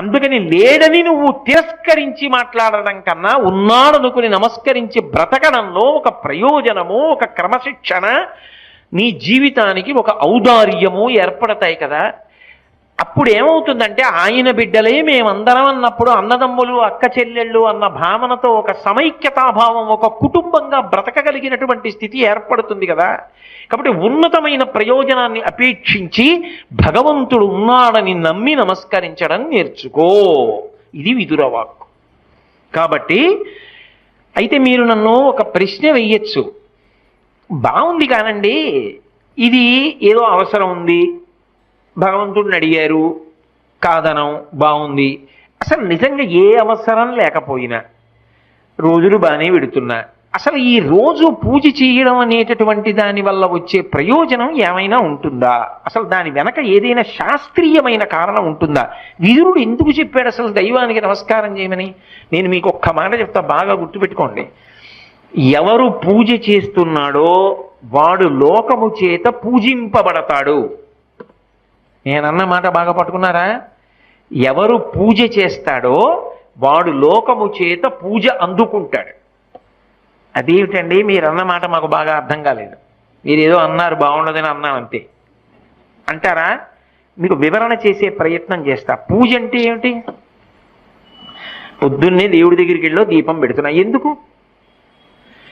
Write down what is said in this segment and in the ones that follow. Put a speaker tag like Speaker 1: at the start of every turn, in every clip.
Speaker 1: అందుకని లేడని నువ్వు తిరస్కరించి మాట్లాడడం కన్నా ఉన్నాడనుకుని నమస్కరించి బ్రతకడంలో ఒక ప్రయోజనము ఒక క్రమశిక్షణ నీ జీవితానికి ఒక ఔదార్యము ఏర్పడతాయి కదా. అప్పుడు ఏమవుతుందంటే ఆయన బిడ్డలే మేమందరం అన్నప్పుడు అన్నదమ్ములు అక్క చెల్లెళ్ళు అన్న భావనతో ఒక సమైక్యతాభావం ఒక కుటుంబంగా బ్రతకగలిగినటువంటి స్థితి ఏర్పడుతుంది కదా. కాబట్టి ఉన్నతమైన ప్రయోజనాన్ని అపేక్షించి భగవంతుడు ఉన్నాడని నమ్మి నమస్కరించడం నేర్చుకో. ఇది విదురవాక్కు కాబట్టి అయితే మీరు నన్ను ఒక ప్రశ్న వెయ్యొచ్చు బాగుంది కానండి. ఇది ఏదో అవసరం ఉంది. భగవంతుడిని అడిగారు కాదనం బాగుంది అసలు నిజంగా ఏ అవసరం లేకపోయినా రోజులు బాగానే పెడుతున్నా అసలు ఈ రోజు పూజ చేయడం అనేటటువంటి దాని వల్ల వచ్చే ప్రయోజనం ఏమైనా ఉంటుందా? అసలు దాని వెనక ఏదైనా శాస్త్రీయమైన కారణం ఉంటుందా? విదురుడు ఎందుకు చెప్పాడు అసలు దైవానికి నమస్కారం చేయమని? నేను మీకు ఒక్క మాట చెప్తా బాగా గుర్తుపెట్టుకోండి. ఎవరు పూజ చేస్తున్నాడో వాడు లోకము చేత పూజింపబడతాడు. నేనన్న మాట బాగా పట్టుకున్నారా? ఎవరు పూజ చేస్తాడో వాడు లోకము చేత పూజ అందుకుంటాడు. అదేమిటండి? మీరన్న మాట మాకు బాగా అర్థం కాలేదు. మీరు ఏదో అన్నారు బాగుండదని అన్నాను అంతే. అంటారా? మీకు వివరణ చేసే ప్రయత్నం చేస్తా. పూజ అంటే ఏమిటి? పొద్దున్నే దేవుడి దగ్గరికి వెళ్ళో దీపం పెడుతున్నా. ఎందుకు?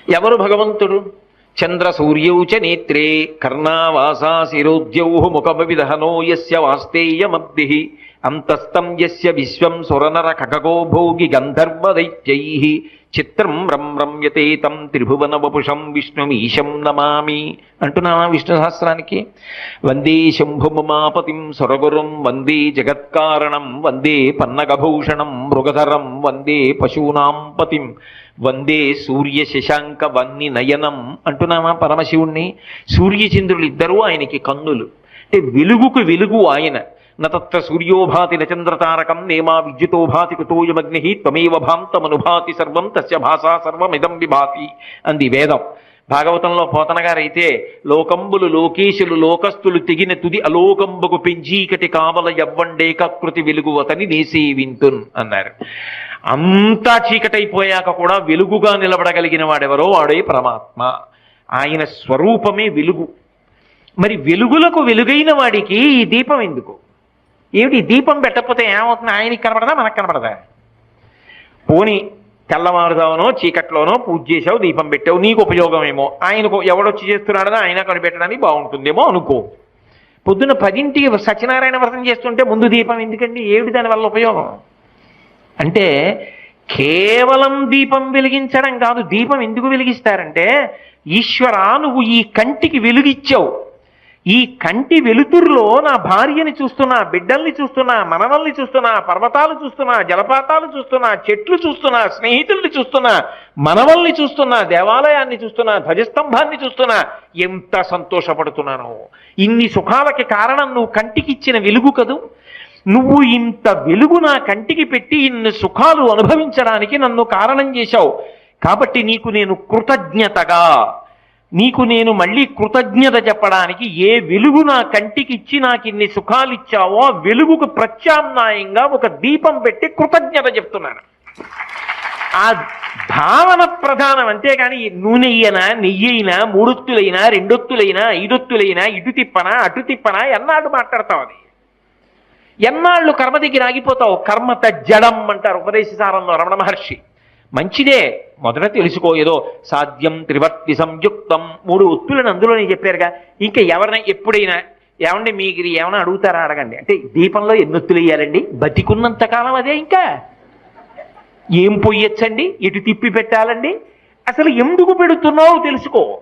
Speaker 1: ఎవరు భగవంతుడు? చంద్ర సూర్యౌ చ నేత్రే కర్ణావాసా శిరోద్యౌ ముఖమవిదహనో యస్య వాస్తేయమబ్ది అంతస్తం యస్య విశ్వం సురనర కకగో భోగి గంధర్వదైత్యై చిత్రం రం రమ్యతే తం త్రిభువన వపుషం విష్ణుమీశం నమామి అంటున్నామా విష్ణు సహస్రానికి. వందే శంభుమాపతిం సురగురుం వందే జగత్కారణం వందే పన్నగభూషణం మృగధరం వందే పశూనాం పతిం వందే సూర్య శశాంక వన్ని నయనం అంటున్నామా పరమశివుణ్ణి. సూర్యచంద్రులు ఇద్దరూ ఆయనకి కన్నులు. అంటే వెలుగుకు వెలుగు ఆయన. నత్ర సూర్యోభాతి నచంద్రతారకం నేమా విద్యుతో భాతి కుతోయమగ్ని త్వమేవ భాంతమనుభాతి సర్వం తస్య భాషా సర్వమిదం విభాతి అంది వేదం. భాగవతంలో పోతనగారైతే లోకంబులు లోకేశులు లోకస్తులు తెగిన తుది అలోకంబుకు పెంచీకటి కావల యవ్వండేకృతి వెలుగువతని నేసేవింతున్ అన్నారు. అంతా చీకటైపోయాక కూడా వెలుగుగా నిలబడగలిగిన వాడెవరో వాడే పరమాత్మ. ఆయన స్వరూపమే వెలుగు. మరి వెలుగులకు వెలుగైన వాడికి ఈ దీపం ఎందుకు? ఏమిటి? దీపం పెట్టకపోతే ఏమవుతుంది? ఆయనకి కనపడదా మనకు కనపడదా పోని తెల్లవారుదావనో చీకట్లోనో పూజ చేసావు దీపం పెట్టావు నీకు ఉపయోగమేమో. ఆయనకు ఎవడొచ్చి చేస్తున్నాడో ఆయన కనిపెట్టడానికి బాగుంటుందేమో అనుకో. పొద్దున పదింటికి సత్యనారాయణ వ్రతం చేస్తుంటే ముందు దీపం ఎందుకండి? ఏమిటి దాని వల్ల ఉపయోగం? అంటే కేవలం దీపం వెలిగించడం కాదు. దీపం ఎందుకు వెలిగిస్తారంటే ఈశ్వరా నువ్వు ఈ కంటికి వెలుగిచ్చావు ఈ కంటి వెలుతురులో నా భార్యని చూస్తున్నా బిడ్డల్ని చూస్తున్నా మనవల్ని చూస్తున్నా పర్వతాలు చూస్తున్నా జలపాతాలు చూస్తున్నా చెట్లు చూస్తున్నా స్నేహితుల్ని చూస్తున్నా మనవల్ని చూస్తున్నా దేవాలయాన్ని చూస్తున్నా ధ్వజస్తంభాన్ని చూస్తున్నా ఎంత సంతోషపడుతున్నాను. ఇన్ని సుఖాలకి కారణం నువ్వు కంటికి ఇచ్చిన వెలుగు కదూ? నువ్వు ఇంత వెలుగు నా కంటికి పెట్టి ఇన్ని సుఖాలు అనుభవించడానికి నన్ను కారణం చేశావు. కాబట్టి నీకు నేను కృతజ్ఞతగా నీకు నేను మళ్ళీ కృతజ్ఞత చెప్పడానికి ఏ వెలుగు నా కంటికి ఇచ్చి నాకు ఇన్ని సుఖాలు ఇచ్చావో ఆ వెలుగుకు ప్రత్యామ్నాయంగా ఒక దీపం పెట్టి కృతజ్ఞత చెప్తున్నాను. ఆ భావన ప్రధానం అంతేగాని నూనె అయినా నెయ్యి అయినా మూడొత్తులైనా రెండొత్తులైనా ఐదొత్తులైనా ఇటు తిప్పనా అటు తిప్పనా ఎన్నాళ్ళు మాట్లాడతావు అది? ఎన్నాళ్ళు కర్మ దగ్గర ఆగిపోతావు? కర్మత జడం అంటారు ఉపదేశసారంలో రమణ మహర్షి. మంచిదే. మొదట తెలుసుకో ఏదో సాధ్యం త్రివర్తి సంయుక్తం. మూడు ఒత్తులను అందులోనే చెప్పారుగా. ఇంకా ఎవరైనా ఎప్పుడైనా ఏమండి మీకు ఏమైనా అడుగుతారా అడగండి. అంటే దీపంలో ఎన్ని ఒత్తులు వేయాలండి? బతికున్నంత కాలం అదే ఇంకా. ఏం పొయ్యొచ్చండి ఇటు తిప్పి పెట్టాలండి? అసలు ఎందుకు పెడుతున్నావు తెలుసుకో.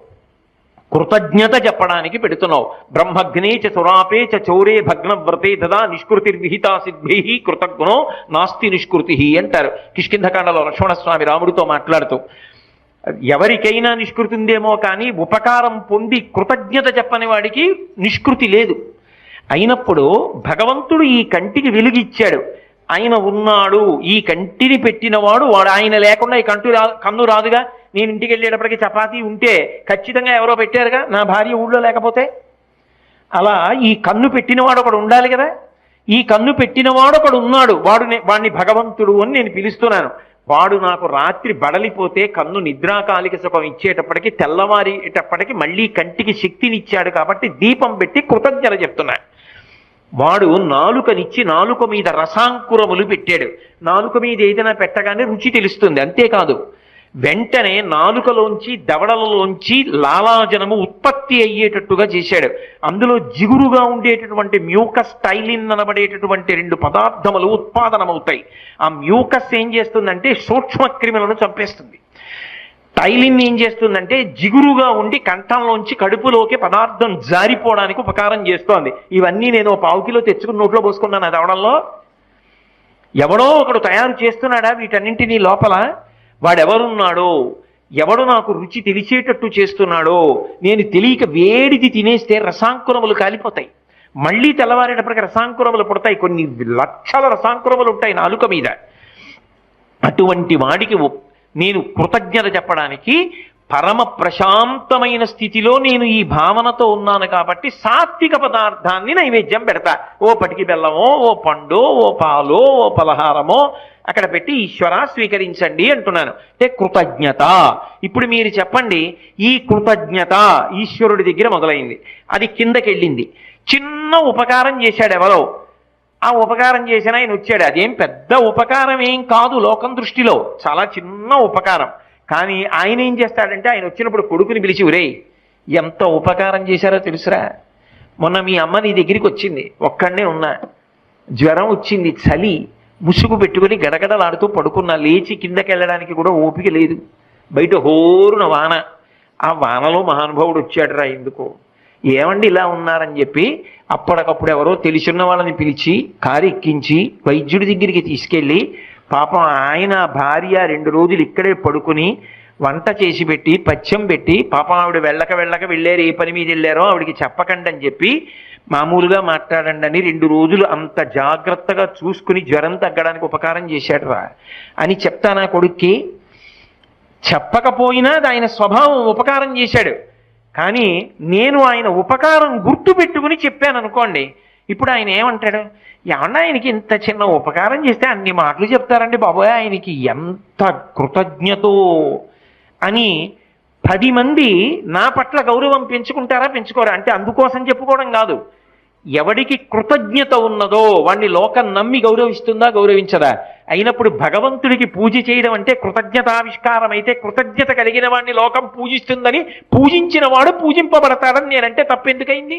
Speaker 1: కృతజ్ఞత చెప్పడానికి పెడుతున్నావు. బ్రహ్మగ్నే చ సురాపే చ చౌరే భగ్నవ్రతే తదా నిష్కృతిర్విహితా సిద్ధి కృతజ్ఞో నాస్తి నిష్కృతి అంటారు. కిష్కింధకాండలో లక్ష్మణస్వామి రాముడితో మాట్లాడుతూ ఎవరికైనా నిష్కృతి ఉందేమో కానీ ఉపకారం పొంది కృతజ్ఞత చెప్పని వాడికి నిష్కృతి లేదు. అయినప్పుడు భగవంతుడు ఈ కంటికి వెలుగిచ్చాడు. ఆయన ఉన్నాడు. ఈ కంటిని పెట్టినవాడు వాడు. ఆయన లేకుండా ఈ కంటు రా కన్ను రాదుగా. నేను ఇంటికి వెళ్ళేటప్పటికి చపాతీ ఉంటే ఖచ్చితంగా ఎవరో పెట్టారుగా? నా భార్య ఊళ్ళో లేకపోతే? అలా ఈ కన్ను పెట్టినవాడు ఒకడు ఉండాలి కదా? ఈ కన్ను పెట్టినవాడు ఒకడు ఉన్నాడు. వాడు వాడిని భగవంతుడు అని నేను పిలుస్తున్నాను. వాడు నాకు రాత్రి బడలిపోతే కన్ను నిద్రాకాలిక సుఖం ఇచ్చేటప్పటికి తెల్లవారేటప్పటికి మళ్ళీ కంటికి శక్తినిచ్చాడు కాబట్టి దీపం పెట్టి కృతజ్ఞత చెప్తున్నాను వాడు నాలుకనిచ్చి నాలుక మీద రసాంకురములు పెట్టాడు. నాలుక మీద ఏదైనా పెట్టగానే రుచి తెలుస్తుంది. అంతేకాదు వెంటనే నాలుకలోంచి దవడలలోంచి లాలాజనము ఉత్పత్తి అయ్యేటట్టుగా చేశాడు. అందులో జిగురుగా ఉండేటటువంటి మ్యూకస్ టైలిన్ అనబడేటటువంటి రెండు పదార్థములు ఉత్పాదనమవుతాయి. ఆ మ్యూకస్ ఏం చేస్తుందంటే సూక్ష్మ క్రిములను చంపేస్తుంది. టైలిన్ ఏం చేస్తుందంటే జిగురుగా ఉండి కంఠంలోంచి కడుపులోకి పదార్థం జారిపోవడానికి ఉపకారం చేస్తోంది. ఇవన్నీ నేను పావు కిలో తెచ్చుకుని నోట్లో పోసుకున్నాను అది అవడంలో ఎవడో ఒకడు తయారు చేస్తున్నాడా వీటన్నింటినీ లోపల? వాడెవరున్నాడో ఎవడు నాకు రుచి తెలిసేటట్టు చేస్తున్నాడో నేను తెలియక వేడిది తినేస్తే రసాంకురములు కాలిపోతాయి. మళ్ళీ తెల్లవారేటప్పటికి రసాంకురములు పుడతాయి. కొన్ని లక్షల రసాంకురములు ఉంటాయి నాలుక మీద. అటువంటి వాడికి నేను కృతజ్ఞత చెప్పడానికి పరమ ప్రశాంతమైన స్థితిలో నేను ఈ భావనతో ఉన్నాను కాబట్టి సాత్విక పదార్థాన్ని నైవేద్యం పెడతా. ఓ పటికి బెల్లమో ఓ పండో ఓ పాలో ఓ పలహారమో అక్కడ పెట్టి ఈశ్వర స్వీకరించండి అంటున్నాను. అంటే కృతజ్ఞత. ఇప్పుడు మీరు చెప్పండి ఈ కృతజ్ఞత ఈశ్వరుడి దగ్గర మొదలైంది. అది కిందకెళ్ళింది. చిన్న ఉపకారం చేశాడు ఎవరో. ఆ ఉపకారం చేసిన ఆయన వచ్చాడు. అదేం పెద్ద ఉపకారం ఏం కాదు లోకం దృష్టిలో. చాలా చిన్న ఉపకారం. కానీ ఆయన ఏం చేస్తాడంటే ఆయన వచ్చినప్పుడు కొడుకుని పిలిచి ఉరేయ్ ఎంత ఉపకారం చేశారో తెలుసురా. మొన్న మీ అమ్మ నీ దగ్గరికి వచ్చింది ఒక్కడనే ఉన్నా. జ్వరం వచ్చింది చలి. ముసుగు పెట్టుకుని గడగడలాడుతూ పడుకున్నా. లేచి కిందకి వెళ్ళడానికి కూడా ఓపిక లేదు. బయట హోరున వాన. ఆ వానలో మహానుభావుడు వచ్చాడు రా ఎందుకో. ఏమండి ఇలా ఉన్నారని చెప్పి అప్పటికప్పుడు ఎవరో తెలిసిన వాళ్ళని పిలిచి కారు ఎక్కించి వైద్యుడి దగ్గరికి తీసుకెళ్ళి పాపం ఆయన భార్య రెండు రోజులు ఇక్కడే పడుకుని వంట చేసి పెట్టి పచ్చం పెట్టి పాపం ఆవిడ వెళ్ళక వెళ్ళక వెళ్ళారు ఏ పని మీద వెళ్ళారో ఆవిడికి చెప్పకండి అని చెప్పి మామూలుగా మాట్లాడండి అని రెండు రోజులు అంత జాగ్రత్తగా చూసుకుని జ్వరం తగ్గడానికి ఉపకారం చేశాడు రా అని చెప్తానా కొడుక్కి. చెప్పకపోయినా అది ఆయన స్వభావం ఉపకారం చేశాడు. కానీ నేను ఆయన ఉపకారం గుర్తు పెట్టుకుని చెప్పాను అనుకోండి ఇప్పుడు ఆయన ఏమంటాడు? ఏమన్నా ఆయనకి ఇంత చిన్న ఉపకారం చేస్తే అన్ని మాటలు చెప్తారండి బాబోయ్. ఆయనకి ఎంత కృతజ్ఞతో అని పది మంది నా పట్ల గౌరవం పెంచుకుంటారా పెంచుకోరా? అంటే అందుకోసం చెప్పుకోవడం కాదు. ఎవడికి కృతజ్ఞత ఉన్నదో వాణ్ణి లోకం నమ్మి గౌరవిస్తుందా గౌరవించదా? అయినప్పుడు భగవంతుడికి పూజ చేయడం అంటే కృతజ్ఞతావిష్కారం అయితే కృతజ్ఞత కలిగిన వాణ్ణి లోకం పూజిస్తుందని పూజించిన వాడు పూజింపబడతాడని నేనంటే తప్పెందుకైంది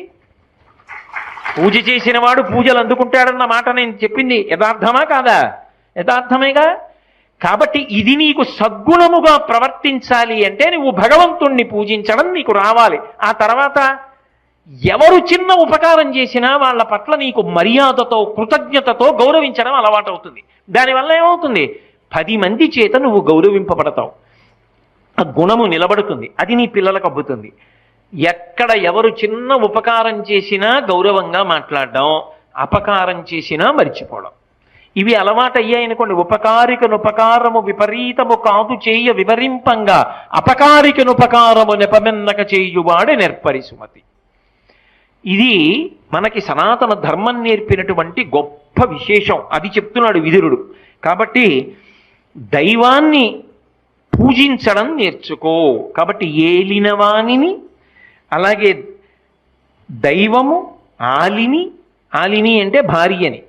Speaker 1: పూజ చేసిన వాడు పూజలు అందుకుంటాడన్న మాట నేను చెప్పింది యథార్థమా కాదా? యథార్థమేగా? కాబట్టి ఇది నీకు సద్గుణముగా ప్రవర్తించాలి అంటే నువ్వు భగవంతుణ్ణి పూజించడం నీకు రావాలి. ఆ తర్వాత ఎవరు చిన్న ఉపకారం చేసినా వాళ్ళ పట్ల నీకు మర్యాదతో కృతజ్ఞతతో గౌరవించడం అలవాటవుతుంది. దానివల్ల ఏమవుతుంది? పది మంది చేత నువ్వు గౌరవింపబడతావు. ఆ గుణము నిలబడుతుంది. అది నీ పిల్లలకు అబ్బుతుంది. ఎక్కడ ఎవరు చిన్న ఉపకారం చేసినా గౌరవంగా మాట్లాడడం అపకారం చేసినా మర్చిపోవడం. ఇవి అలవాటు అయ్యాయనుకోండి ఉపకారికనుపకారము విపరీతము కాదు చేయ వివరింపంగా అపకారికనుపకారము నెపమెన్నక చేయువాడే నెర్పరి సుమతి ఇది మనకి సనాతన ధర్మం నేర్పినటువంటి గొప్ప విశేషం. అది చెప్తున్నాడు విదురుడు. కాబట్టి దైవాన్ని పూజించడం నేర్చుకో. కాబట్టి ఏలినవాణిని అలాగే దైవము ఆలిని ఆలిని అంటే భార్యని.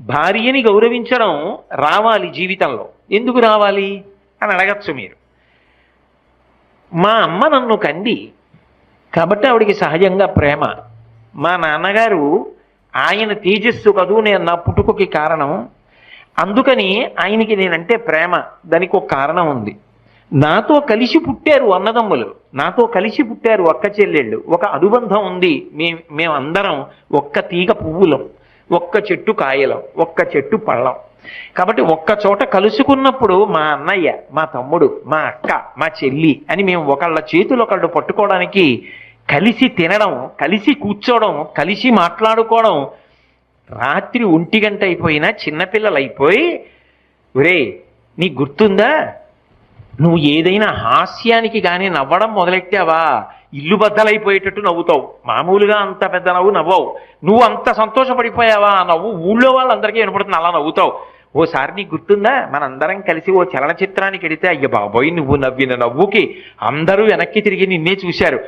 Speaker 1: భార్యని గౌరవించడం రావాలి జీవితంలో. ఎందుకు రావాలి? అని అడగచ్చు మీరు. మా అమ్మ నన్ను కంది. కాబట్టి ఆవిడికి సహజంగా ప్రేమ. మా నాన్నగారు ఆయన తేజస్సు కదూ నేను నా పుట్టుకకి కారణం. అందుకని ఆయనకి నేనంటే ప్రేమ. దానికి ఒక కారణం ఉంది. నాతో కలిసి పుట్టారు అన్నదమ్ములు. నాతో కలిసి పుట్టారు ఒక్క చెల్లెళ్ళు. ఒక అనుబంధం ఉంది. మే మేమందరం ఒక్క తీగ పువ్వులం ఒక్క చెట్టు కాయలం ఒక్క చెట్టు పళ్ళం. కాబట్టి ఒక్క చోట కలుసుకున్నప్పుడు మా అన్నయ్య మా తమ్ముడు మా అక్క మా చెల్లి అని మేము ఒకళ్ళ చేతులు ఒకళ్ళు పట్టుకోవడానికి కలిసి తినడం కలిసి కూర్చోవడం కలిసి మాట్లాడుకోవడం రాత్రి ఒంటి గంట అయిపోయినా చిన్నపిల్లలు అయిపోయి ఒరే నీకు గుర్తుందా? నువ్వు ఏదైనా హాస్యానికి కానీ నవ్వడం మొదలెట్టావా? ఇల్లు బద్దలైపోయేటట్టు నవ్వుతావు. మామూలుగా అంత పెద్ద నవ్వు నవ్వవు. నువ్వు అంత సంతోషపడిపోయావా? నవ్వు ఊళ్ళో వాళ్ళందరికీ వినపడుతుంది. అలా నవ్వుతావు. ఓసారి నీకు గుర్తుందా? మనందరం కలిసి ఓ చలనచిత్రానికి వెడితే అయ్య బాబోయ్ నువ్వు నవ్విన నవ్వుకి అందరూ వెనక్కి తిరిగి నిన్నే చూశారు.